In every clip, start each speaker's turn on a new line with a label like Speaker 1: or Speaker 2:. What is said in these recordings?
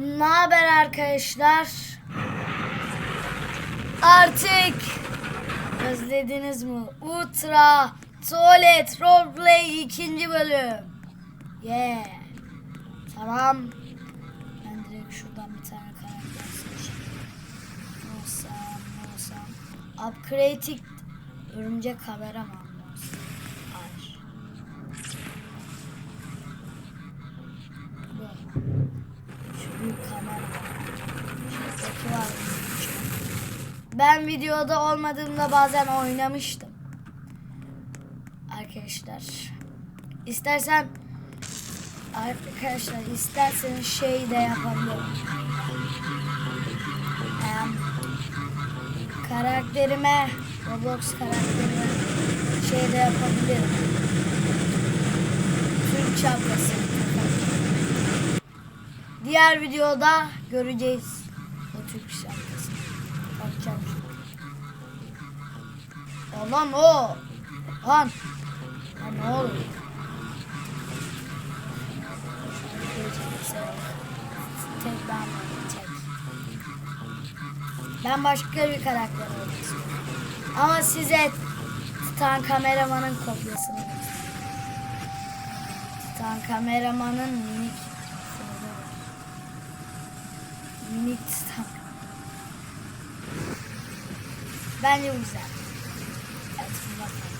Speaker 1: Ne haber arkadaşlar? Artık özlediniz mi? Ultra Tuvalet Roleplay ikinci bölüm. Yeah. Tamam. Ben direkt şuradan bir tane karakter seçeyim. Olsam, olsam. Upgrading örümcek kameraman mı olsun? Hayır. Bu. Şu büyük kamera. Şuradaki var. Ben videoda olmadığımda bazen oynamıştım. Arkadaşlar. İstersen arkadaşlar isterseniz şey de yapabilirim. Em, karakterime Roblox karakterime şey de yapabilirim. Türk şapkası. Diğer videoda göreceğiz o Türk şarkısını. Lan o. Lan. Lan ne oluyor? Tek ben tek. Ben başka bir karakter olmak istiyorum. Ama size Titan kameramanın kopyasını. Titan kameramanın minik. Minik Titan. Bence bu güzel. Evet, bir bakalım.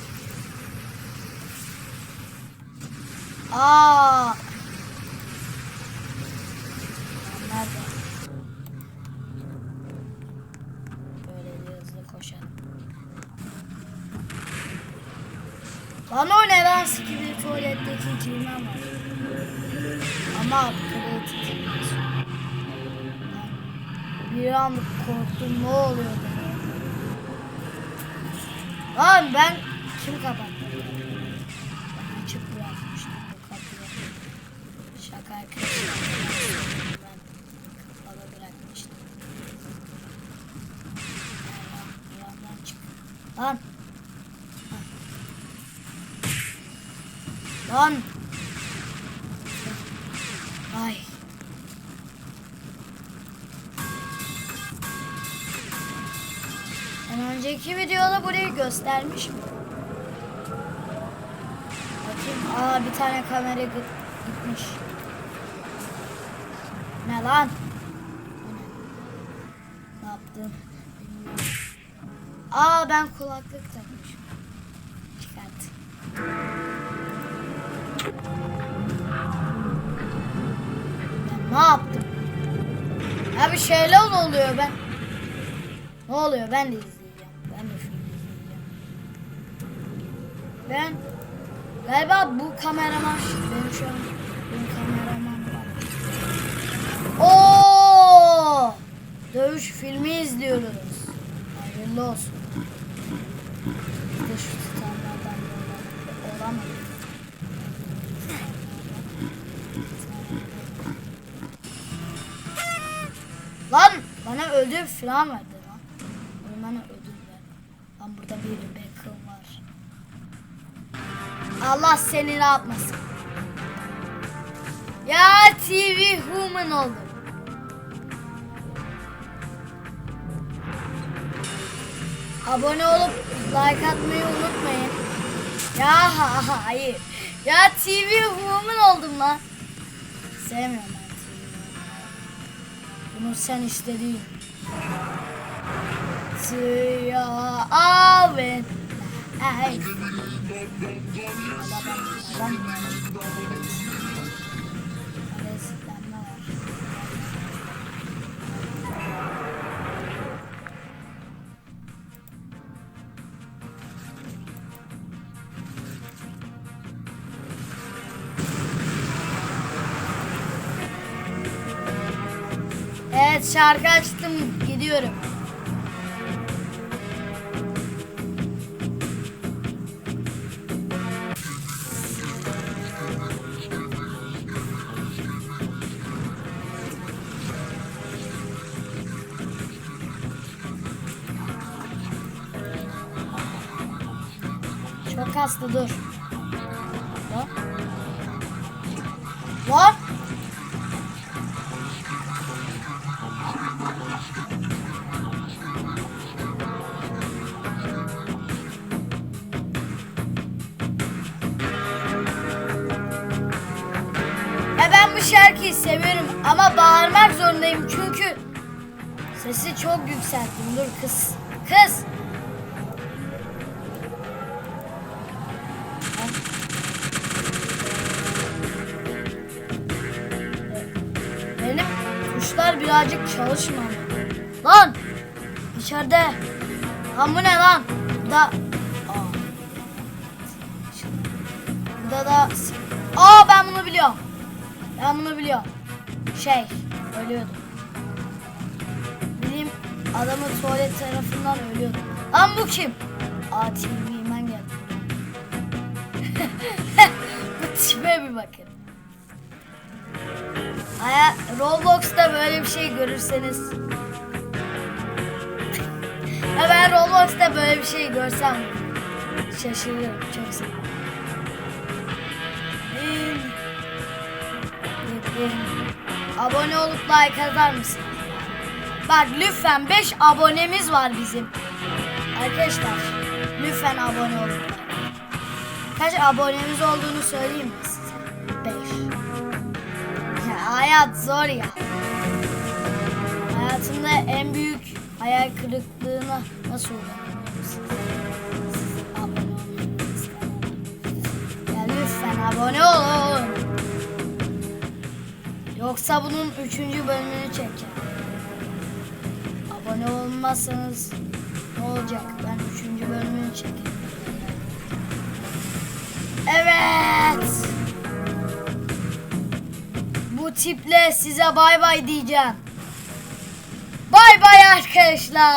Speaker 1: Aa! Nerede? Böyle hızlı koşalım. Lan o ne lan sikibir tuvaletteki kirmen var. Ama upgrade Bir an korktum ne oluyor. Lan ben kim kapattı? Arkadaşlar. Ben kapalı. Lan. Lan. Ay. Ben önceki videoda burayı göstermiş mi? Bakayım. Aa bir tane kamera git- gitmiş. Ne lan? Ne? Yaptım? Aa ben kulaklık takmışım. Çıkart. Ben ne yaptım? Ya bir şeyler oluyor ben. Ne oluyor? Ben de izleyeceğim. Ben de film izleyeceğim. Ben galiba bu kameraman benim şu an benim kameraman Dövüş filmi izliyoruz. Hayırlı olsun. Bir de şu titanlardan yola- olamadı. Lan bana ödül falan verdi lan. Bana ödül ver. Lan burada bir Beckham var. Allah seni ne yapmasın. Ya TV Human oldum. Abone olup like atmayı unutmayın. Ya ha- ha- hayır. Ya TV Human oldum lan. Sevmiyorum ben TV Bunu sen istediğin. Suya. Adam, adam. Evet şarkı açtım gidiyorum. Çok hasta dur. Lan. Lan. Bağırmayı seviyorum ama bağırmak zorundayım çünkü sesi çok yükselttim. Dur kız. Kız. Benim tuşlar birazcık çalışmadı. Lan! İçeride. Lan bu ne lan? Bu da... Aa. Burada da... Aa ben bunu biliyorum. Ben bunu biliyorum. Şey, ölüyordum. Bilim adamı tuvalet tarafından ölüyordu. Lan bu kim? Aa TV ben geldim. bu tipe bir bakın. Aya Roblox'ta böyle bir şey görürseniz ya ben Roblox'ta böyle bir şey görsem şaşırırım çok Abone olup like atar mısın? Bak lütfen 5 abonemiz var bizim. Arkadaşlar lütfen abone olun. Kaç abonemiz olduğunu söyleyeyim mi size? 5. Ya, hayat zor ya. Hayatımda en büyük hayal kırıklığına nasıl uğramışsınız? Abone olmanız Ya lütfen abone olun. Yoksa bunun üçüncü bölümünü çekeceğim. Abone olmazsanız ne olacak? Ben üçüncü bölümünü çekeyim. Evet. Bu tiple size bay bay diyeceğim. Bay bay arkadaşlar.